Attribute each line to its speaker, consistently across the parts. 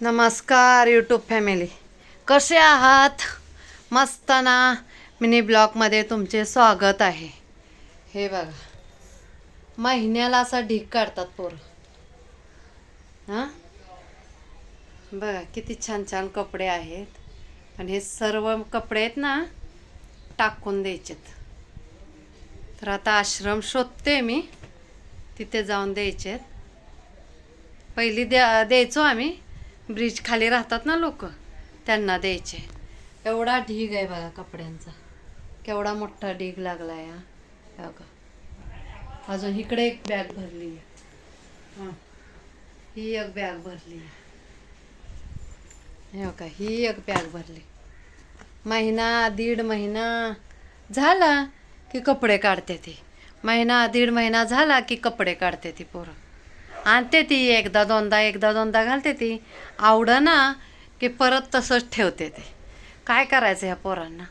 Speaker 1: नमस्कार YouTube family कसे आहात? मस्त ना? मिनी ब्लॉगमध्ये तुमचे स्वागत आहे. हे बघा. महिन्याला असा ढीक काढतात पोरं. हां? बघा किती छान छान कपडे आहेत. आणि हे सर्व कपडे आहेत ना टाकून द्यायचेत. तर आता आश्रम शोधते मी. तिथे जाऊन द्यायचेत. पहिली द्या द्यायचो आम्ही. ब्रिज खाली राहतात ना लोक त्यांना द्यायचे. एवढा ढीग आहे बघा कपड्यांचा. केवढा मोठा ढीग लागला आहे हा बघा. अजून इकडे एक बॅग भरली आहे. हां. ही एक बॅग भरली आहे. हे बघा ही एक बॅग भरली. महिना दीड महिना झाला की कपडे काढते ती. महिना दीड महिना झाला की कपडे काढते ती पोरं. आणते ती एकदा दोनदा एकदा दोनदा घालते ती. आवडं ना की परत तसंच ठेवते ते. काय करायचं ह्या पोरांना?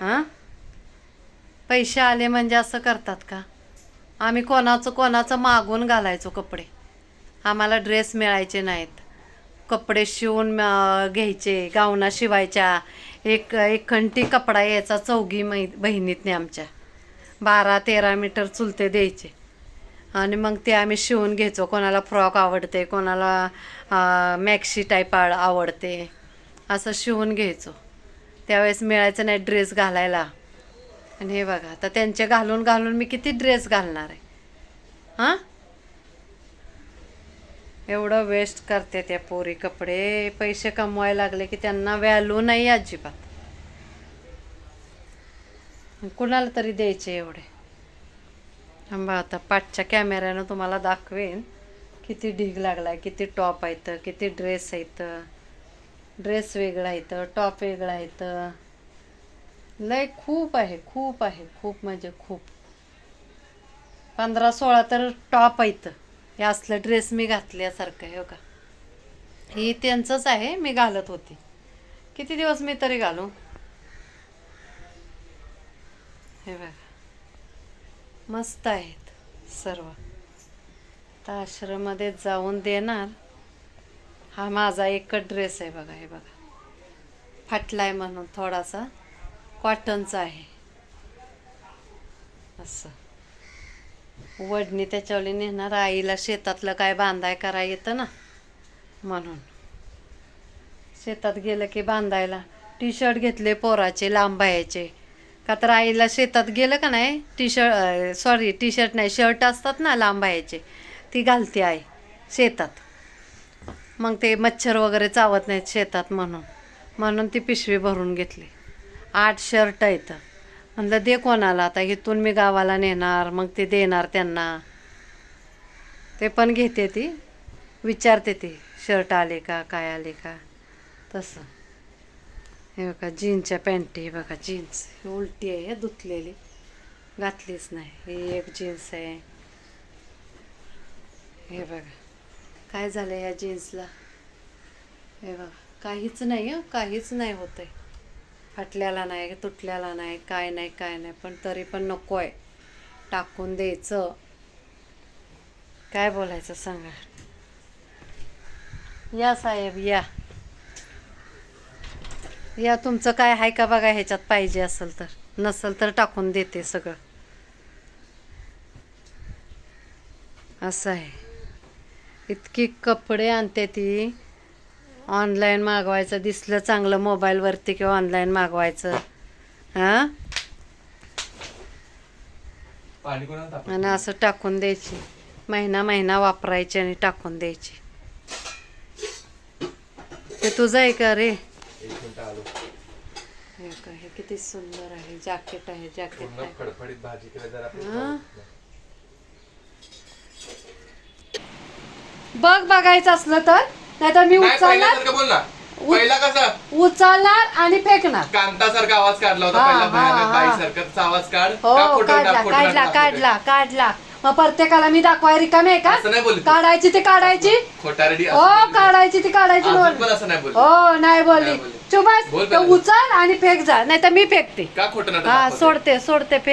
Speaker 1: हां? पैसे आले म्हणजे असं करतात का? आम्ही कोणाचं कोणाचं मागून घालायचो कपडे. आम्हाला ड्रेस मिळायचे नाहीत. कपडे शिवून घ्यायचे गावना शिवायच्या. एक एक खंटी कपडा यायचा चौघी मै बहिणीतने आमच्या. बारा तेरा मीटर चुलते द्यायचे. आणि मग ते आम्ही शिवून घ्यायचो. कोणाला फ्रॉक आवडते कोणाला मॅक्सी टाईप आवडते. असं शिवून घ्यायचो. त्यावेळेस मिळायचं नाही ड्रेस घालायला. आणि हे बघा आता त्यांचे घालून घालून मी किती ड्रेस घालणार आहे. हां? एवढं वेस्ट करते त्या पोरी कपडे. पैसे कमवायला लागले की त्यांना व्हॅल्यू नाही अजिबात. कुणाला तरी द्यायचे एवढे. थांबा आता पाठच्या कॅमेऱ्यानं तुम्हाला दाखवेन किती ढीग लागलाय किती टॉप आहेत किती ड्रेस आहेत ड्रेस वेगळा आहेत टॉप वेगळा आहेत. लय खूप आहे खूप आहे खूप म्हणजे खूप. पंधरा सोळा तर टॉप आहेत. हे असलं ड्रेस मी घातल्यासारखं आहे हो का? हे त्यांचंच आहे मी घालत होती. किती दिवस मी तरी घालू? हे बघा. मस्त आहेत सर्व. आता आश्रममध्ये जाऊन देणार. हा माझा एकच ड्रेस आहे बघा हे बघा. फाटलाय म्हणून थोडासा. कॉटनचा आहे. असं. वडणी त्याच्यावली नेणार. आईला शेतातलं काय बांधाय करा येतं ना? म्हणून. शेतात गेलं की बांधायला. टी शर्ट घेतले पोराचे लांबबायचे का तर आईला शेतात गेलं का नाही T shirt sorry T shirt नाही शर्ट असतात ना लांबायचे ती घालते आई शेतात. मग ते मच्छर वगैरे चावत नाहीत शेतात म्हणून. म्हणून ती पिशवी भरून घेतली. आठ शर्ट आहेत. म्हणलं दे कोणाला आता इथून मी गावाला नेणार मग ते देणार त्यांना. ते पण घेते ती विचारते ती शर्ट आले का काय आले का? तसं. हे बघा जीन्सच्या पॅन्टी हे बघा जीन्स. ही उलटी आहे हे धुतलेली. घातलीच नाही. ही एक जीन्स आहे. हे बघा. काय झालं या जीन्सला? हे बघा. काहीच नाही हं काहीच नाही होत आहे फाटल्याला नाही तुटल्याला नाही काय नाही काय नाही. पण तरी पण नको आहे टाकून द्यायचं. काय बोलायचं सांगा? या साहेब या. या तुमचं काय आहे का बघा ह्याच्यात पाहिजे असेल तर. नसेल तर टाकून देते सगळं. असं आहे. इतकी कपडे आणते ती. ऑनलाईन मागवायचं दिसलं चांगलं मोबाईलवरती किंवा ऑनलाईन मागवायचं. हां? आणि असं टाकून द्यायची. महिना महिना वापरायची आणि टाकून द्यायची. ते तुझं आहे का रे?
Speaker 2: आलो
Speaker 1: हे हे किती सुंदर आहे. जॅकेट आहे जॅकेट
Speaker 2: पूर्ण
Speaker 1: आहे.
Speaker 2: फडफडीत भाजी केलं जरा?
Speaker 1: बघ बघायचं असलं तर नाहीतर मी
Speaker 2: नाही
Speaker 1: उचलणार.
Speaker 2: पहिल्यासारखं बोल ना. पहिला कसा?
Speaker 1: उचलणार आणि फेकणार.
Speaker 2: कांतासारखा आवाज काढला होता
Speaker 1: हा,
Speaker 2: पहिला
Speaker 1: हा, हा.
Speaker 2: आवाज काढ. का
Speaker 1: हो काढला
Speaker 2: टाक,
Speaker 1: काढला काढला काढला. मग प्रत्येकाला मी दाखवाय रिकामे आहे का
Speaker 2: असं नाही बोलली तू.
Speaker 1: काढायची ती काढायची
Speaker 2: खोटारडी
Speaker 1: हो
Speaker 2: बोलली.
Speaker 1: काढायची ती काढायची
Speaker 2: अजून
Speaker 1: बोल
Speaker 2: पण असं नाही बोलली.
Speaker 1: हो नाही बोलली
Speaker 2: नाही बोलली.
Speaker 1: चुप
Speaker 2: बोल
Speaker 1: बस. उचल आणि फेक जा नाही तर मी फेकते
Speaker 2: का खोटं नाटक
Speaker 1: हा? सोडते सोडते फेक